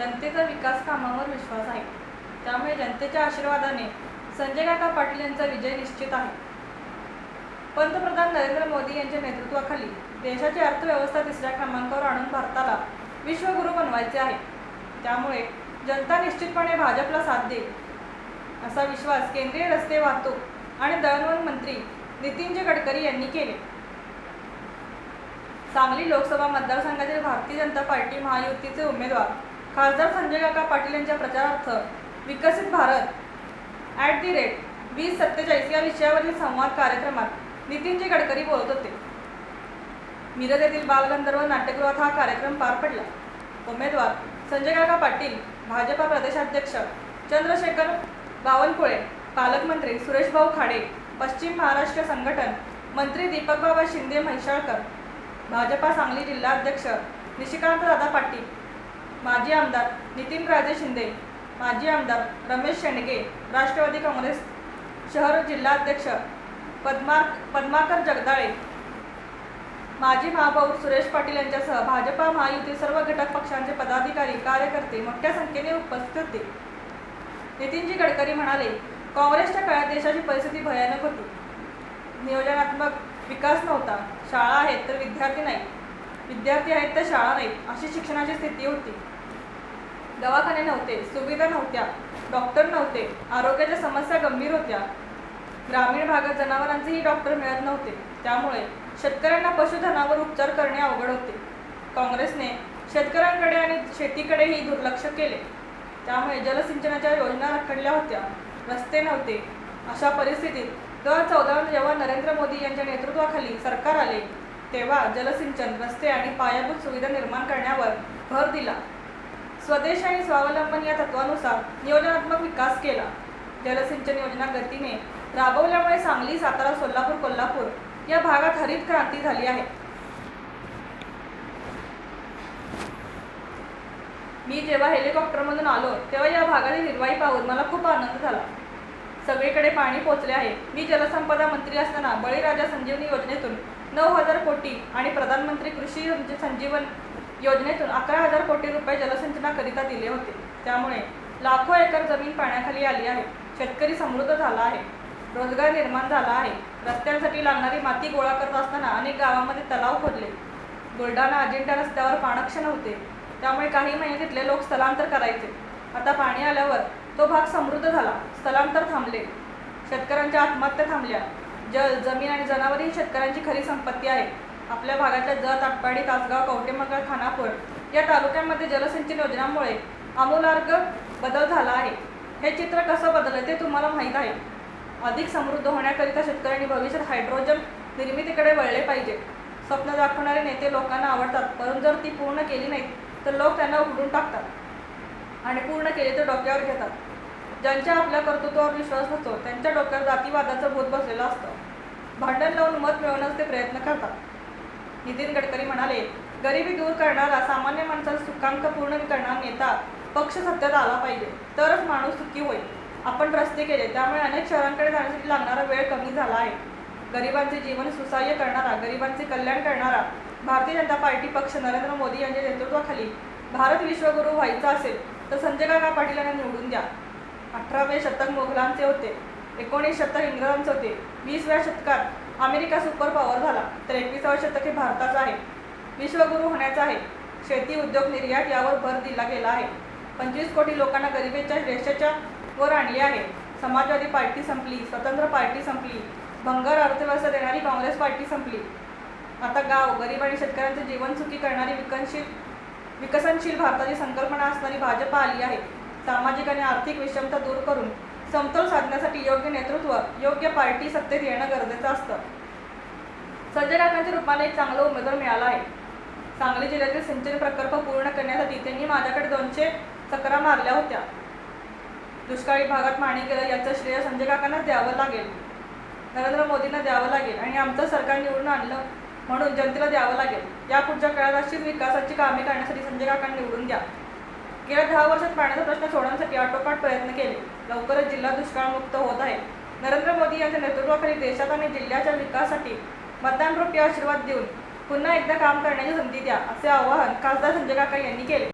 जनतेचा विकास कामावर विश्वास आहे. त्यामुळे जनतेच्या आशीर्वादाने संजय काका पाटील यांचा विजय निश्चित आहे. पंतप्रधान नरेंद्र मोदी यांच्या नेतृत्वाखाली देशाची अर्थव्यवस्था तिसऱ्या क्रमांकावर आणून भारताला विश्वगुरू बनवायचे आहे. त्यामुळे जनता निश्चितपणे भाजपला साथ देईल असा विश्वास केंद्रीय रस्ते वाहतूक आणि दळणवळण मंत्री नितीनजी गडकरी यांनी केले. सांगली लोकसभा मतदारसंघातील भारतीय जनता पार्टी महायुतीचे उमेदवार खासदार संजय काका पाटील यांच्या प्रचारार्थ विकसित भारत. ॲट दी रेट वीस सत्तेचाळीस या विषयावरील संवाद कार्यक्रमात नितीनजी गडकरी बोलत होते. मिरज येथील बालगंधर्व नाट्यगृहात हा कार्यक्रम पार पडला. उमेदवार संजय काका पाटील भाजपा प्रदेशाध्यक्ष चंद्रशेखर बावनकुळे पालकमंत्री सुरेशभाऊ खाडे पश्चिम महाराष्ट्र संघटन मंत्री दीपकबाबा शिंदे म्हैसाळकर भाजपा सांगली जिल्हाध्यक्ष निशिकांत दादा पाटील माजी आमदार नितीन राजे शिंदे माजी आमदार रमेश शेंडगे राष्ट्रवादी काँग्रेस शहर जिल्हाध्यक्ष पद्मार पद्माकर जगदाळे माजी महापौर सुरेश पाटील यांच्यासह भाजपा महायुती सर्व घटक पक्षांचे पदाधिकारी कार्यकर्ते मोठ्या संख्येने उपस्थित होते. नितीनजी गडकरी म्हणाले काँग्रेसच्या काळात देशाची परिस्थिती भयानक होती. नियोजनात्मक विकास नव्हता. शाळा आहेत तर विद्यार्थी नाही विद्यार्थी आहेत तर शाळा नाहीत अशी शिक्षणाची स्थिती होती. दवाखाने नव्हते सुविधा नव्हत्या डॉक्टर नव्हते आरोग्याच्या समस्या गंभीर होत्या. ग्रामीण भागात जनावरांचेही डॉक्टर मिळत नव्हते त्यामुळे शेतकऱ्यांना पशुधनावर उपचार करणे अवघड होते. काँग्रेसने शेतकऱ्यांकडे आणि शेतीकडेही दुर्लक्ष केले. त्यामुळे जलसिंचनाच्या योजना रखडल्या होत्या रस्ते नव्हते. अशा परिस्थितीत दोन हजार जेव्हा नरेंद्र मोदी यांच्या नेतृत्वाखाली सरकार आले तेव्हा जलसिंचन रस्ते आणि पायाभूत सुविधा निर्माण करण्यावर भर दिला. स्वदेश आणि स्वावलंबन या तत्वानुसार नियोजनात्मक विकास केला. जलसिंचन योजना गतीने राबवल्यामुळे सांगली सातारा सोलापूर कोल्हापूर या भागात हरित क्रांती झाली आहे. मी जेव्हा हेलिकॉप्टरमधून आलो तेव्हा या भागातील हिरवाई पाहून मला खूप आनंद झाला. सगळीकडे पाणी पोचले आहे. मी जलसंपदा मंत्री असताना बळीराजा संजीवनी योजनेतून नऊ हजार कोटी आणि प्रधानमंत्री कृषी म्हणजे संजीवन योजनेतून अकरा हजार कोटी रुपये जलसिंचनाकरिता दिले होते. त्यामुळे लाखो एकर जमीन पाण्याखाली आली आहे. शेतकरी समृद्ध झाला आहे. रोजगार निर्माण झाला आहे. रस्त्यांसाठी लागणारी माती गोळा करत असताना अनेक गावामध्ये तलाव खोदले. बुलढाणा अजिंठा रस्त्यावर पाणक्ष नव्हते त्यामुळे काही महिने तिथले लोक स्थलांतर करायचे. आता पाणी आल्यावर तो भाग समृद्ध झाला. स्थलांतर थांबले. शेतकऱ्यांच्या आत्महत्या थांबल्या. जल जमीन आणि जनावरे ही शेतकऱ्यांची खरी संपत्ती आहे. आपल्या भागाच्या जत आटपाडी तासगाव कवटेमंगळ खानापूर या तालुक्यांमध्ये जलसिंचन योजनांमुळे आमूलार्ग बदल झाला आहे. हे चित्र कसं बदललं ते तुम्हाला माहीत आहे. अधिक समृद्ध होण्याकरिता शेतकऱ्यांनी भविष्यात हायड्रोजन निर्मितीकडे वळले पाहिजे. स्वप्न दाखवणारे नेते लोकांना आवडतात परंतु जर ती पूर्ण केली नाहीत तर लोक त्यांना उघडून टाकतात आणि पूर्ण केले तर डोक्यावर घेतात. ज्यांच्या आपल्या कर्तृत्वावर विश्वास नसतो त्यांच्या डोक्यावर जातीवादाचं भूत बसलेलं असतं. भांडण लावून मत मिळवण्यास ते प्रयत्न करतात. नितीन गडकरी म्हणाले गरिबी दूर करणारा सामान्य माणसाचा सुखांक पूर्ण करणारा नेता पक्ष सत्तेत आला पाहिजे. तरच माणूस सुखी होईल. आपण रस्ते केले त्यामुळे अनेक शहरांकडे जाण्यासाठी लागणारा वेळ कमी झाला आहे. गरिबांचे जीवन सुसह्य करणारा गरिबांचे कल्याण करणारा भारतीय जनता पार्टी पक्ष नरेंद्र मोदी यांच्या नेतृत्वाखाली भारत विश्वगुरू व्हायचा असेल तर संजय काका पाटील यांना निवडून द्या. अठरावे शतक मोगलांचे होते. एकोणीस शतक इंग्रजांचे होते. वीसव्या शतकात अमेरिका सुपर पॉवर झाला. तर एकविसावं शतक हे भारताचं आहे. विश्वगुरू होण्याचं आहे. शेती उद्योग निर्यात यावर भर दिला गेला आहे. पंचवीस कोटी लोकांना गरिबीच्या रेषेच्या वर आणले आहे. समाजवादी पार्टी संपली. स्वतंत्र पार्टी संपली. भंगार अर्थव्यवस्था देणारी काँग्रेस पार्टी संपली. आता गाव गरीब आणि शेतकऱ्यांचे जीवन सुखी करणारी विकनशील विकसनशील भारताची संकल्पना असणारी भाजपा आली आहे. सामाजिक आणि आर्थिक विषमता दूर करून समतोल साधण्यासाठी योग्य नेतृत्व योग्य पार्टी सत्तेत येणं गरजेचं असतं. संजय काकांच्या रूपाने एक चांगला उमेदवार मिळाला आहे. सांगली जिल्ह्यातील सिंचन प्रकल्प पूर्ण करण्यासाठी त्यांनी माझ्याकडे दोनशे चकरा मारल्या होत्या. दुष्काळी भागात मागणी केलं याचं श्रेय संजय काकांनाच द्यावं लागेल. नरेंद्र मोदींना द्यावं लागेल आणि आमचं सरकार निवडून आणलं म्हणून जनतेला द्यावं लागेल. या पुढच्या काळात अशीच विकासाची कामे करण्यासाठी संजय काकांना निवडून द्या. गेल्या दहा वर्षात पाण्याचा प्रश्न सोडवण्यासाठी आटोपाट प्रयत्न केले. लवकरच जिल्हा दुष्काळमुक्त होत आहे. नरेंद्र मोदी यांच्या नेतृत्वाखाली देशात आणि जिल्ह्याच्या विकासासाठी मतदान आशीर्वाद देऊन पुन्हा एकदा काम करण्याची संधी द्या असे आवाहन खासदार संजय काका यांनी केले.